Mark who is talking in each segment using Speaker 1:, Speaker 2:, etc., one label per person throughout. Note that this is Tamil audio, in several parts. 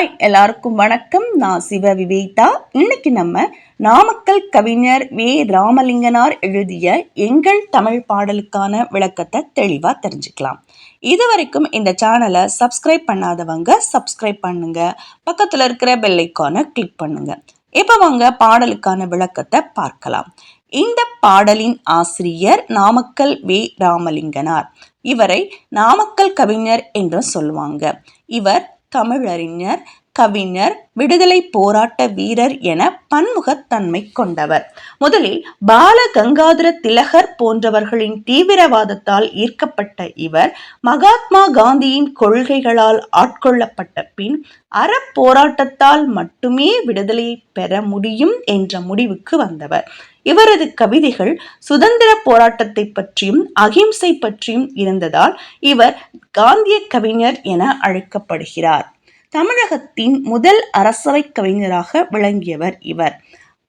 Speaker 1: ஹாய் எல்லாருக்கும் வணக்கம். நான் சிவ விவேதா. இன்னைக்கு நம்ம நாமக்கல் கவிஞர் வே. ராமலிங்கனார் எழுதிய எங்கள் தமிழ் பாடலுக்கான விளக்கத்தை தெளிவாக தெரிஞ்சுக்கலாம். இது வரைக்கும் இந்த சேனலை சப்ஸ்கிரைப் பண்ணாதவங்க சப்ஸ்கிரைப் பண்ணுங்க. பக்கத்தில் இருக்கிற பெல்லைக்கானை கிளிக் பண்ணுங்க. இப்போ வாங்க பாடலுக்கான விளக்கத்தை பார்க்கலாம். இந்த பாடலின் ஆசிரியர் நாமக்கல் வே. ராமலிங்கனார். இவரை நாமக்கல் கவிஞர் என்றும் சொல்லுவாங்க. இவர் தமிழறிஞர் கவிஞர் விடுதலை போராட்ட வீரர் என பன்முகத்தன்மை கொண்டவர். முதலில் பால கங்காதர திலகர் போன்றவர்களின் தீவிரவாதத்தால் ஈர்க்கப்பட்ட இவர் மகாத்மா காந்தியின் கொள்கைகளால் ஆட்கொள்ளப்பட்ட பின் அறப்போராட்டத்தால் மட்டுமே விடுதலையை பெற முடியும் என்ற முடிவுக்கு வந்தவர். இவரது கவிதைகள் சுதந்திர போராட்டத்தை பற்றியும் அகிம்சை பற்றியும் இருந்ததால் இவர் காந்திய கவிஞர் என அழைக்கப்படுகிறார். தமிழகத்தின் முதல் அரசவை கவிஞராக விளங்கியவர் இவர்.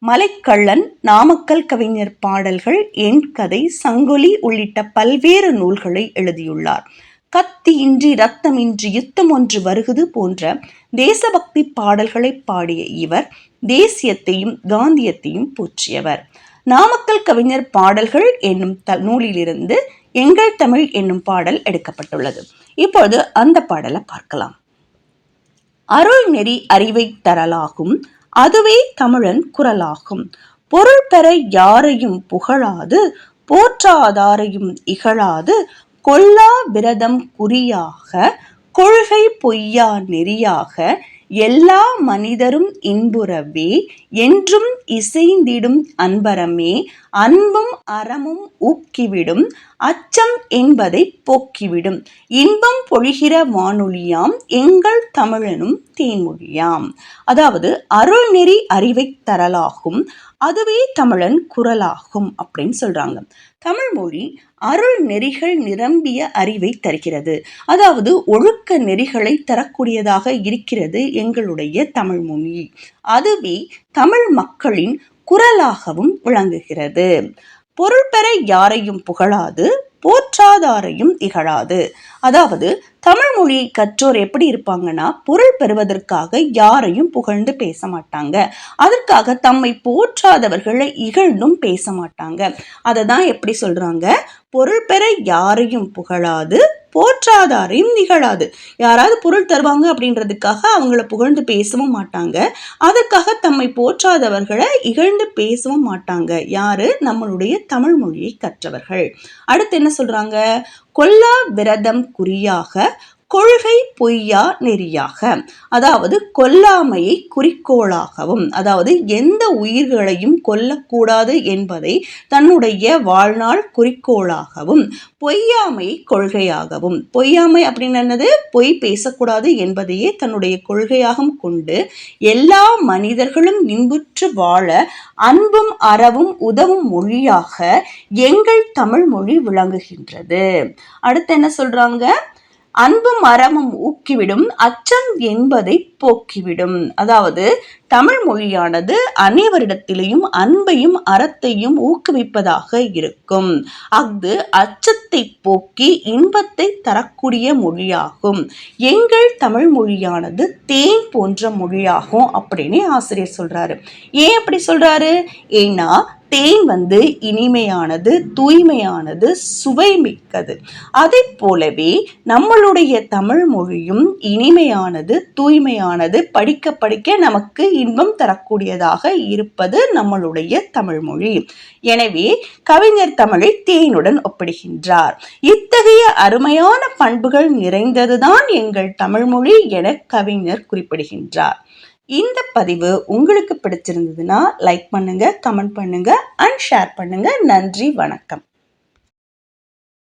Speaker 1: மலைக்கள்ளன் நாமக்கல் கவிஞர் பாடல்கள் என் கதை சங்கொலி உள்ளிட்ட பல்வேறு நூல்களை எழுதியுள்ளார். கத்தி இன்றி ரத்தம் இன்றி யுத்தம் ஒன்று வருகுது போன்ற தேசபக்தி பாடல்களை பாடிய இவர் தேசியத்தையும் காந்தியத்தையும் போற்றியவர். நாமக்கல் கவிஞர் பாடல்கள் என்னும் த நூலிலிருந்து எங்கள் தமிழ் என்னும் பாடல் எடுக்கப்பட்டுள்ளது. இப்போது அந்த பாடலை பார்க்கலாம். அருள் நெறி அறிவை தரலாகும். அதுவே தமிழன் குரலாகும். பொருள் பெற யாரையும் புகழாது போற்றாதாரையும் இகழாது. கொல்லா விரதம் குறியாக கொள்கை பொய்யா நெறியாக எல்லா மனிதரும் இன்புறவே என்றும் இசைந்திடும் அன்பரமே அன்பும் அறமும் ஊக்கிவிடும் அச்சம் என்பதை போக்கிவிடும். இன்பம் பொழிகிற வானொலியாம் எங்கள் தமிழனும் தேன்மொழியாம். அதாவது அருள்நெறி அறிவை தரலாகும் அதுவே தமிழன் குரலாகும் அப்படின்னு சொல்றாங்க. தமிழ் மொழி அருள் நெறிகள் நிரம்பிய அறிவை தருகிறது. அதாவது ஒழுக்க நெறிகளை தரக்கூடியதாக இருக்கிறது எங்களுடைய தமிழ் மொழி. அதுவே தமிழ் மக்களின் குரலாகவும் விளங்குகிறது. பொருள் பெற யாரையும் புகழாது. போற்றாதாரையும் இகழாது அதாவது தமிழ் மொழியை கற்றோர் எப்படி இருப்பாங்கன்னா பொருள் பெறுவதற்காக யாரையும் புகழ்ந்து பேச மாட்டாங்க. அதற்காக தம்மை போற்றாதவர்களை இகழ்ந்தும் பேச மாட்டாங்க. அதை தான் எப்படி சொல்றாங்க? பொருள் பெற யாரையும் புகழாது போற்றாதாரையும் நிகழாது. யாராவது பொருள் தருவாங்க அப்படின்றதுக்காக அவங்கள புகழ்ந்து பேசவும் மாட்டாங்க. அதற்காக தம்மை போற்றாதவர்களை இகழ்ந்து பேசவும் மாட்டாங்க. யாரு? நம்மளுடைய தமிழ் மொழியை கற்றவர்கள். அடுத்து என்ன சொல்றாங்க? கொல்லா விரதம் குறியாக கொள்கை பொய்யா நெறியாக. அதாவது கொல்லாமையை குறிக்கோளாகவும் அதாவது எந்த உயிர்களையும் கொல்லக்கூடாது என்பதை தன்னுடைய வாழ்நாள் குறிக்கோளாகவும் பொய்யாமை கொள்கையாகவும். பொய்யாமை அப்படின்னு என்னது? பொய் பேசக்கூடாது என்பதையே தன்னுடைய கொள்கையாகவும் கொண்டு எல்லா மனிதர்களும் இன்புற்று வாழ அன்பும் அறவும் உதவும் மொழியாக எங்கள் தமிழ் மொழி விளங்குகின்றது. அடுத்து என்ன சொல்றாங்க? அன்பும் அறமும் ஊக்கிவிடும் அச்சம் என்பதை போக்கிவிடும். அதாவது தமிழ் மொழியானது அனைவரிடத்திலையும் அன்பையும் அறத்தையும் ஊக்குவிப்பதாக இருக்கும். அது அச்சத்தை போக்கி இன்பத்தை தரக்கூடிய மொழியாகும். எங்கள் தமிழ் மொழியானது தேன் போன்ற மொழியாகும் அப்படின்னு ஆசிரியர் சொல்றாரு. ஏன் அப்படி சொல்றாரு? ஏன்னா தேன் வந்து இனிமையானது தூய்மையானது சுவை மிக்கது அதை போலவே நம்மளுடைய தமிழ் மொழியும் இனிமையானது தூய்மையானது படிக்க படிக்க நமக்கு இன்பம் தரக்கூடியதாக இருப்பது நம்மளுடைய தமிழ் மொழி. எனவே கவிஞர் தமிழை தேனுடன் ஒப்பிடுகின்றார். இத்தகைய அருமையான பண்புகள் நிறைந்ததுதான் எங்கள் தமிழ்மொழி என கவிஞர் குறிப்பிடுகின்றார். இந்த பதிவு உங்களுக்கு பிடிச்சிருந்ததுன்னா லைக் பண்ணுங்க கமெண்ட் பண்ணுங்க அண்ட் ஷேர் பண்ணுங்க. நன்றி வணக்கம்.